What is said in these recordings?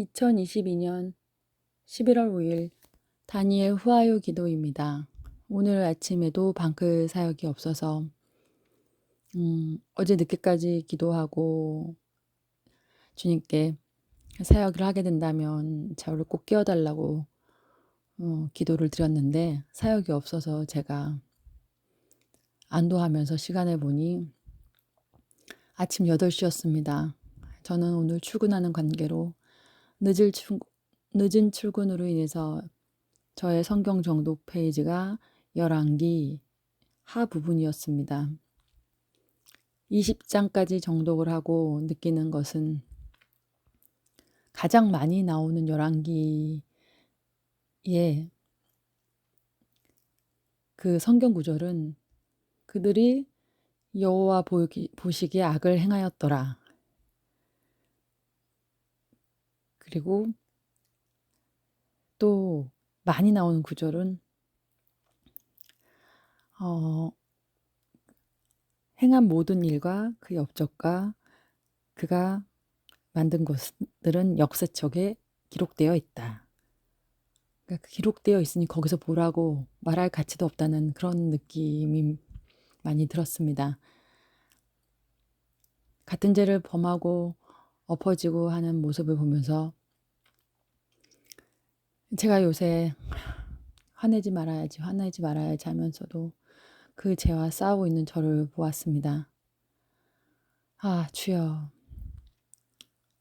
2022년 11월 5일 다니엘 후아요 기도입니다. 오늘 아침에도 방크 사역이 없어서 음, 어제 늦게까지 기도하고 주님께 사역을 하게 된다면 저를 꼭 깨워달라고 어, 기도를 드렸는데 사역이 없어서 제가 안도하면서 시간을 보니 아침 8시였습니다. 저는 오늘 출근하는 관계로 늦을 출, 늦은 출근으로 인해서 저의 성경 정독 페이지가 11기 하 부분이었습니다. 20장까지 정독을 하고 느끼는 것은 가장 많이 나오는 11기에 그 성경 구절은 그들이 여호와 보시기에 악을 행하였더라. 그리고 또 많이 나오는 구절은 어, 행한 모든 일과 그 업적과 그가 만든 것들은 역사책에 기록되어 있다. 그러니까 기록되어 있으니 거기서 보라고 말할 가치도 없다는 그런 느낌이 많이 들었습니다. 같은 죄를 범하고 엎어지고 하는 모습을 보면서 제가 요새 화내지 말아야지, 화내지 말아야지 하면서도 그 죄와 싸우고 있는 저를 보았습니다. 아, 주여.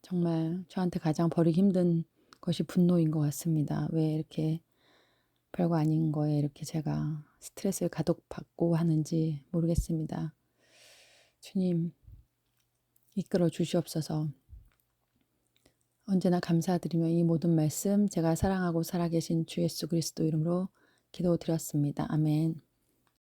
정말 저한테 가장 버리기 힘든 것이 분노인 것 같습니다. 왜 이렇게 별거 아닌 거에 이렇게 제가 스트레스를 가득 받고 하는지 모르겠습니다. 주님, 이끌어 주시옵소서. 언제나 감사드리며 이 모든 말씀 제가 사랑하고 살아계신 주 예수 그리스도 이름으로 기도드렸습니다. 아멘.